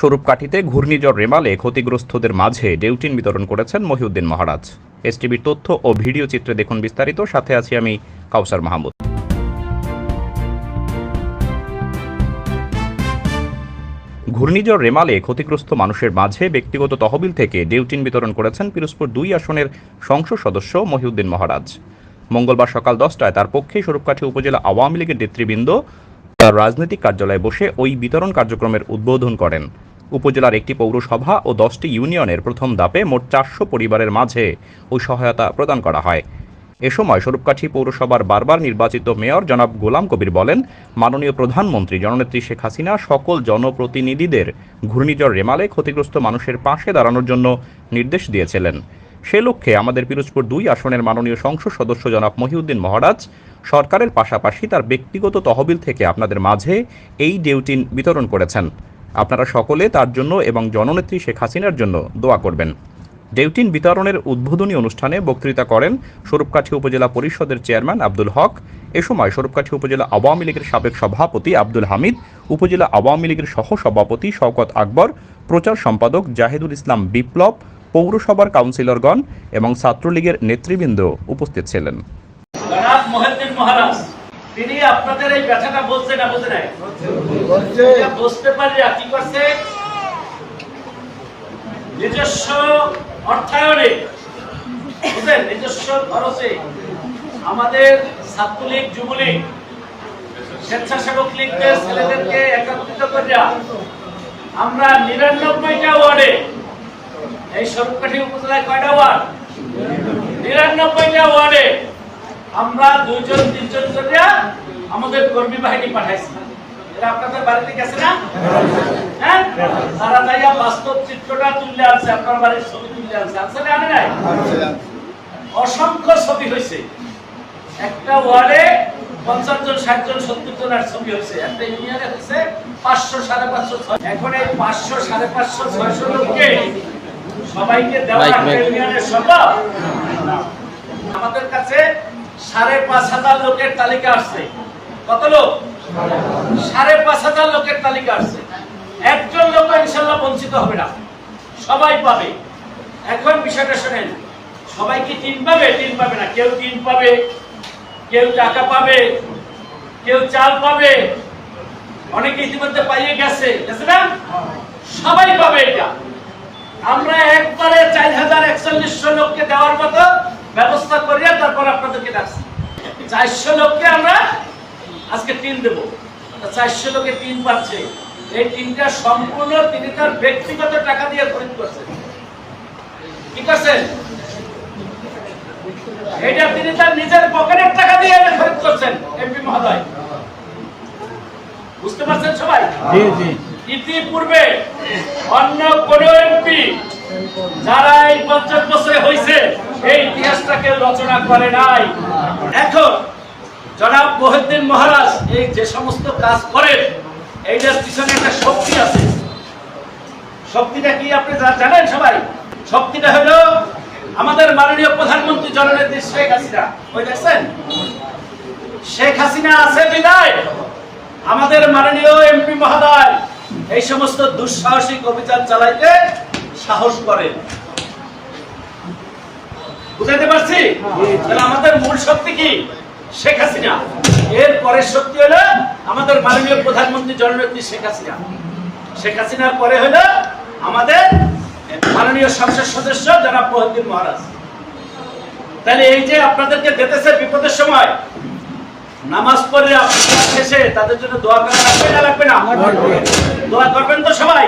স্বরূপকাঠিতে ঘূর্ণিঝড় রেমালে ক্ষতিগ্রস্তদের মাঝে ডেউটিন বিতরণ করেছেন মহিউদ্দিন মহারাজ। এসটিভির তথ্য ও ভিডিও চিত্রে দেখুন বিস্তারিত। সাথে আছি আমি কাউসার মাহমুদ। ঘূর্ণিঝড় রেমালে ক্ষতিগ্রস্ত মানুষের মাঝে ব্যক্তিগত তহবিল থেকে ডেউটিন বিতরণ করেছেন পিরোজপুর দুই আসনের সংসদ সদস্য মহিউদ্দিন মহারাজ। মঙ্গলবার সকাল দশটায় তার পক্ষে স্বরূপকাঠি উপজেলা আওয়ামী লীগের নেতৃবৃন্দ তার রাজনৈতিক কার্যালয়ে বসে ওই বিতরণ কার্যক্রমের উদ্বোধন করেন। উপজেলার একটি পৌরসভা ও দশটি ইউনিয়নের প্রথম ধাপে মোট চারশো পরিবারের মাঝে ওই সহায়তা প্রদান করা হয়। এ সময় স্বরূপকাঠি পৌরসভার বারবার নির্বাচিত মেয়র জনাব গোলাম কবির বলেন, মাননীয় প্রধানমন্ত্রী জননেত্রী শেখ হাসিনা সকল জনপ্রতিনিধিদের ঘূর্ণিঝড় রেমালে ক্ষতিগ্রস্ত মানুষের পাশে দাঁড়ানোর জন্য নির্দেশ দিয়েছিলেন। সে লক্ষ্যে আমাদের পিরোজপুর দুই আসনের মাননীয় সংসদ সদস্য জনাব মহিউদ্দিন মহারাজ সরকারের পাশাপাশি তার ব্যক্তিগত তহবিল থেকে আপনাদের মাঝে এই ডেউটিন বিতরণ করেছেন। আপনারা সকলে তার জন্য এবং জননেত্রী শেখ হাসিনার জন্য দোয়া করবেন। ডেউটিন বিতরণের উদ্বোধনী অনুষ্ঠানে বক্তৃতা করেন স্বরূপকাঠি উপজেলা পরিষদের চেয়ারম্যান আব্দুল হক। এ সময় স্বরূপকাঠি উপজেলা আওয়ামী লীগের সাবেক সভাপতি আব্দুল হামিদ, উপজেলা আওয়ামী লীগের সহ সভাপতি শওকত আকবর, প্রচার সম্পাদক জাহিদুল ইসলাম বিপ্লব, পৌরসভার কাউন্সিলরগণ এবং ছাত্রলীগের নেতৃবৃন্দ উপস্থিত ছিলেন। জনাব মহিউদ্দিন মহারাজ তিনি আপনাদের এই ব্যথাটা বলছে না বুঝে নাই বুঝতে পারিয়া কি করছে? নিজস্ব অর্থায়নে বুঝলেন? নিজস্ব খরচে আমাদের ছাত্রলীগ যুবলীগ স্বেচ্ছাসেবক লীগের ছেলেদেরকে একত্রিত করিয়া আমরা নিরানব্বইটা ওয়ার্ডে এই সরকারি উপজেলায় কয়টা ওয়ার্ড? নিরানব্বইটা ওয়ার্ডে আমরা দুইজন তিনজন করিয়া আমাদের কর্মী বাহিনী পাঠাইছি। এরা আপনাদের বাড়িতে গেছে না? হ্যাঁ? তারা যাইয়া বাস্তব চিত্রটা তুলে আনছে আপনার বাড়ির ছবি তুলে আনছে। আনছে না আনে নাই? অসংখ্য ছবি হয়েছে একটা ওয়ার্ডে পঞ্চাশ জন ষাট জন সত্তর জনের ছবি হয়েছে একটা ইউনিয়নে হয়েছে পাঁচশো সাড়ে পাঁচশো ছয় এখন এই পাঁচশো সাড়ে পাঁচশো ছয়শো লোককে সবাইকে দেওয়া ইউনিয়নের সম্ভব আমাদের কাছে সাড়ে পাঁচ হাজার লোকের তালিকা আসছে। কত লোক? সাড়ে পাঁচ হাজার লোকের তালিকা আসছে। একজন লোক ইনশাল্লাহ বঞ্চিত হবে না। সবাই পাবে। এখন বিষয়টা শোনেন, সবাই কি টিন পাবে? টিন পাবে না। কেউ টিন পাবে, কেউ টাকা পাবে, কেউ চাল পাবে। অনেকে ইতিমধ্যে পাইয়ে গেছে না? সবাই পাবে এটা। আমরা একবারে চার হাজার একচল্লিশশো লোককে দেওয়ার মতো আপনাদেরকে ডাকছি। চারশো লোককে আমরা আজকে টিন দেব। চারশো লোকে টিন পাচ্ছে। এই টিনটা সম্পূর্ণ তিনি তার ব্যক্তিগত টাকা দিয়ে খরিদ করছেন। কি করছেন? এটা তিনি তার নিজের পকেটের টাকা দিয়ে খরিদ করছেন এমপি মহোদয়। বুঝতে পারছেন সবাই? ইতিপূর্বে অন্য কোন এমপি যারা এই পঞ্চাশ বছরে হয়েছে রচনা করে নাই। এখন জনাব মহিউদ্দিন মহারাজ এই যে সমস্ত কাজ করেন এইটার পিছনে একটা শক্তি আছে। শক্তিটা কি আপনি জানেন সবাই? শক্তিটা হলো আমাদের মাননীয় প্রধানমন্ত্রী জননেত্রী শেখ হাসিনা। ওই দেখছেন? শেখ হাসিনা আছে বিদায়। আমাদের মাননীয় এমপি মহোদয় এই সমস্ত দুঃসাহসিক অভিযান চালাইতে সাহস করেন। বুঝাইতে পারছি? তাহলে আমাদের মূল শক্তি কি? শেখ হাসিনা। এর পরের শক্তি হলো আমাদের মাননীয় প্রধানমন্ত্রী জননেত্রী শেখ হাসিনা। শেখ হাসিনার পরে হলো আমাদের মাননীয় সংসদ সদস্য জনাব মহিউদ্দিন মহারাজ। তাহলে এই যে আপনাদেরকে দিতেছে বিপদের সময় নামাজ পড়ে আপনারা শেষে তাদের জন্য দোয়া করা লাগবে না লাগবে না? দোয়া করবেন তো সবাই?